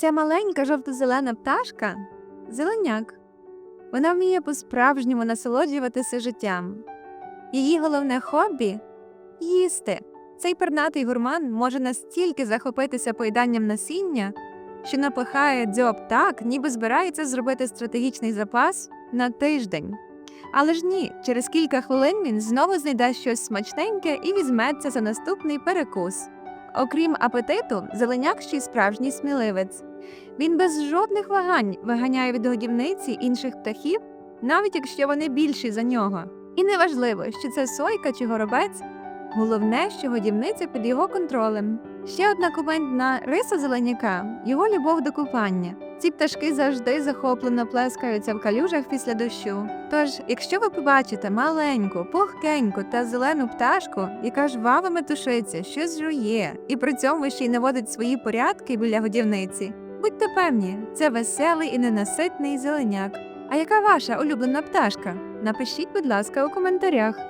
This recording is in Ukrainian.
Ця маленька жовто-зелена пташка зеленяк. Вона вміє по-справжньому насолоджуватися життям. Її головне хобі їсти. Цей пернатий гурман може настільки захопитися поїданням насіння, що напихає дзьоб так, ніби збирається зробити стратегічний запас на тиждень. Але ж ні, через кілька хвилин він знову знайде щось смачненьке і візьметься за наступний перекус. Окрім апетиту, зеленяк ще й справжній сміливець. Він без жодних вагань виганяє від годівниці інших птахів, навіть якщо вони більші за нього. І неважливо, що це сойка чи горобець, головне, що годівниця під його контролем. Ще одна командна риса зеленяка його любов до купання. Ці пташки завжди захоплено плескаються в калюжах після дощу. Тож, якщо ви побачите маленьку, пухкеньку та зелену пташку, яка жваво метушиться, щось жує, і при цьому ще й наводить свої порядки біля годівниці, будьте певні, це веселий і ненаситний зеленяк. А яка ваша улюблена пташка? Напишіть, будь ласка, у коментарях.